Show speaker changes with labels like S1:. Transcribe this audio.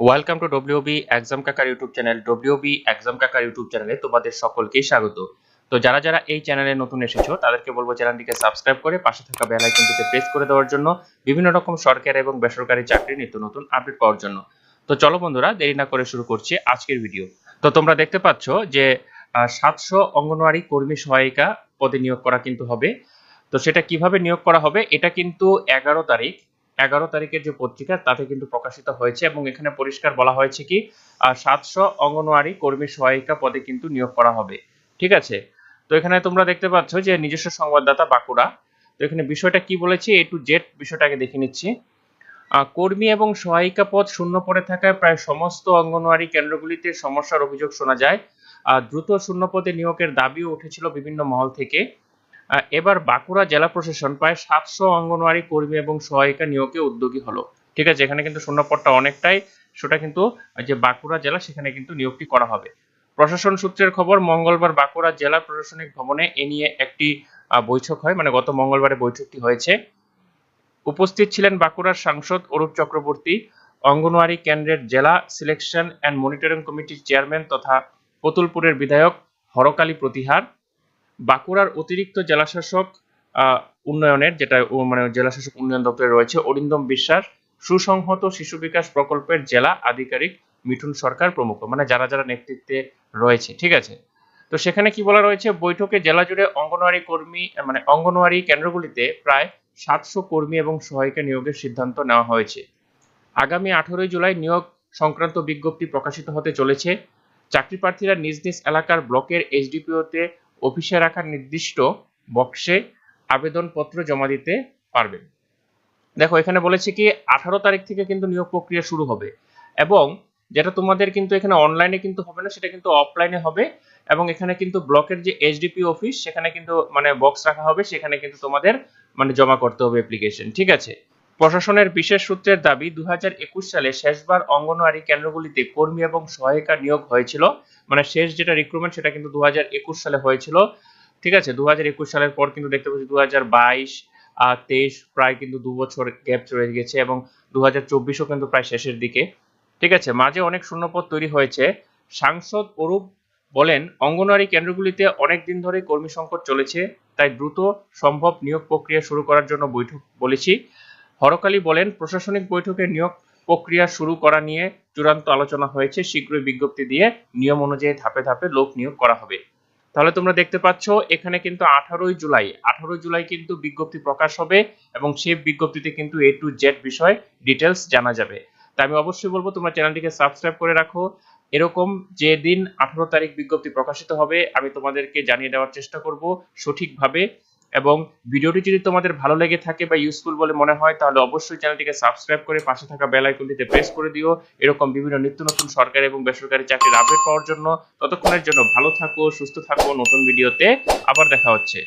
S1: Welcome to WB exam কাকার YouTube channel WB exam কাকার YouTube চ্যানেলে তোমাদের সকলকেই স্বাগত। তো যারা যারা এই চ্যানেলে নতুন এসেছ, তাদেরকে বলব চ্যানেলটিকে সাবস্ক্রাইব করে পাশে থাকা বেল আইকনটিতে প্রেস করে দেওয়ার জন্য, বিভিন্ন রকম সরকারি এবং বেসরকারি চাকরির নিত্য নতুন আপডেট পাওয়ার জন্য। তো চলো বন্ধুরা, দেরি না করে শুরু করছি আজকের ভিডিও তো তোমরা দেখতে পাচ্ছ যে সাতশো অঙ্গনওয়াড়ি কর্মী সহায়িকা পদে নিয়োগ করা কিন্তু হবে। তো সেটা কীভাবে নিয়োগ করা হবে, এটা কিন্তু এগারো তারিখ। এগারো তারিখের যে পত্রিকা, তাতে কিন্তু প্রকাশিত হয়েছে এবং এখানে পরিষ্কার বলা হয়েছে কি সাতশো অঙ্গনওয়াড়ি কর্মী সহায়িকা পদে কিন্তু নিয়োগ করা হবে। ঠিক আছে? তো এখানে তোমরা দেখতে পাচ্ছ যে নিজস্ব সংবাদদাতা বাঁকুড়া। তো এখানে বিষয়টা কি বলেছে? এ টু জেড বিষয়টাকে দেখে নিচ্ছি। কর্মী এবং সহায়িকা পদ শূন্য পড়ে থাকায় প্রায় সমস্ত অঙ্গনওয়াড়ি কেন্দ্রগুলিতে সমস্যার অভিযোগ শোনা যায়। দ্রুত শূন্য পদে নিয়োগের দাবিও উঠেছিল বিভিন্ন মহল থেকে। এবার বাঁকুড়া জেলা প্রশাসন প্রায় সাতশো অঙ্গনওয়াড়ি কর্মী এবং সহায়িকা নিয়োগে উদ্যোগী হলো। ঠিক আছে, এখানে কিন্তু শূন্য পদটা অনেকটাই, সেটা কিন্তু যে বাঁকুড়া জেলা, সেখানে কিন্তু নিয়োগটি করা হবে। প্রশাসন সূত্রের খবর, মঙ্গলবার বাঁকুড়া জেলা প্রশাসনিক ভবনে এ নিয়ে একটি বৈঠক হয় মানে গত মঙ্গলবারে বৈঠকটি হয়েছে। উপস্থিত ছিলেন বাঁকুড়ার সাংসদ অরূপ চক্রবর্তী, অঙ্গনওয়াড়ি কেন্দ্রের জেলা সিলেকশন অ্যান্ড মনিটরিং কমিটির চেয়ারম্যান তথা পতুলপুরের বিধায়ক হরকালী প্রতিহার বাঁকুড়ার অতিরিক্ত জেলাশাসক উন্নয়নের, যেটা মানে জেলাশাসক উন্নয়ন দপ্তরে রয়েছে, অরিন্দম বিশ্বাস, সুসংহত শিশু বিকাশ প্রকল্পের জেলা আধিকারিক মিঠুন সরকার প্রমুখ মানে যারা যারা নেতৃত্বে রয়েছে, ঠিক আছে? তো সেখানে কি বলা রয়েছে? বৈঠকে জেলা জুড়ে অঙ্গনওয়াড়ি কর্মী মানে অঙ্গনওয়াড়ি কেন্দ্রগুলিতে প্রায় সাতশো কর্মী এবং সহায়িকা নিয়োগের সিদ্ধান্ত নেওয়া হয়েছে। আগামী আঠারোই জুলাই নিয়োগ সংক্রান্ত বিজ্ঞপ্তি প্রকাশিত হতে চলেছে। চাকরি প্রার্থীরা নিজ নিজ এলাকার ব্লকের এইচডিপিওতে অফিসে রাখা নির্দিষ্ট বক্সে আবেদনপত্র জমা দিতে পারবেন দেখো, এখানে বলেছে কি, আঠারো তারিখ থেকে কিন্তু নিয়োগ প্রক্রিয়া শুরু হবে এবং যেটা তোমাদের কিন্তু এখানে অনলাইনে কিন্তু হবে না, সেটা কিন্তু অফলাইনে হবে এবং এখানে কিন্তু ব্লকের যে এইচডিপি অফিস সেখানে কিন্তু মানে বক্স রাখা হবে, সেখানে কিন্তু তোমাদের মানে জমা করতে হবে অ্যাপ্লিকেশন ঠিক আছে? প্রশাসনের বিশেষ সূত্রের দাবি দুই হাজার একুশ সালে শেষবার অঙ্গনওয়াড়ি কেন্দ্রগুলিতে কর্মী এবং সহায়িকা নিয়োগ হয়েছিল। মানে শেষ যেটা রিক্রুটমেন্ট সেটা কিন্তু দু সালে হয়েছিল। ঠিক আছে? দু সালের পর কিন্তু দেখতে পাচ্ছি দু হাজার তেইশ প্রায় কিন্তু দু বছর গ্যাপ চলে গেছে এবং দু হাজার চব্বিশও কিন্তু প্রায় শেষের দিকে। ঠিক আছে? মাঝে অনেক শূন্যপদ তৈরি হয়েছে। সাংসদ অরূপ বলেন, অঙ্গনওয়াড়ি কেন্দ্রগুলিতে অনেক দিন ধরে কর্মী সংকট চলেছে, তাই দ্রুত সম্ভব নিয়োগ প্রক্রিয়া শুরু করার জন্য বৈঠক বলেছি। হরকালী বলেন, প্রশাসনিক বৈঠকে নিয়োগ প্রক্রিয়া শুরু করা নিয়ে চূড়ান্ত আলোচনা হয়েছে। শীঘ্রই বিজ্ঞপ্তি দিয়ে নিয়ম অনুযায়ী ধাপে ধাপে লোক নিয়োগ করা হবে। তাহলে তোমরা দেখতে পাচ্ছ, এখানে কিন্তু আঠারোই জুলাই। আঠারোই জুলাই কিন্তু বিজ্ঞপ্তি প্রকাশ হবে এবং সেই বিজ্ঞপ্তিতে কিন্তু এ টু জেড বিষয় ডিটেলস জানা যাবে। তাই আমি অবশ্যই বলব, তোমরা চ্যানেলটিকে সাবস্ক্রাইব করে রাখো। এরকম যে দিন আঠারো তারিখ বিজ্ঞপ্তি প্রকাশিত হবে, আমি তোমাদেরকে জানিয়ে দেওয়ার চেষ্টা করব সঠিকভাবে। এবং ভিডিওটি যদি তোমাদের ভালো লেগে থাকে বা ইউজফুল বলে মনে হয়, তাহলে অবশ্যই চ্যানেলটিকে সাবস্ক্রাইব করে পাশে থাকা বেল আইকনটিতে প্রেস করে দিও। এরকম বিভিন্ন নিত্য নতুন সরকারি এবং বেসরকারি চাকরির আপডেট পাওয়ার জন্য। ততক্ষণের জন্য ভালো থাকো, সুস্থ থাকো, নতুন ভিডিওতে আবার দেখা হচ্ছে।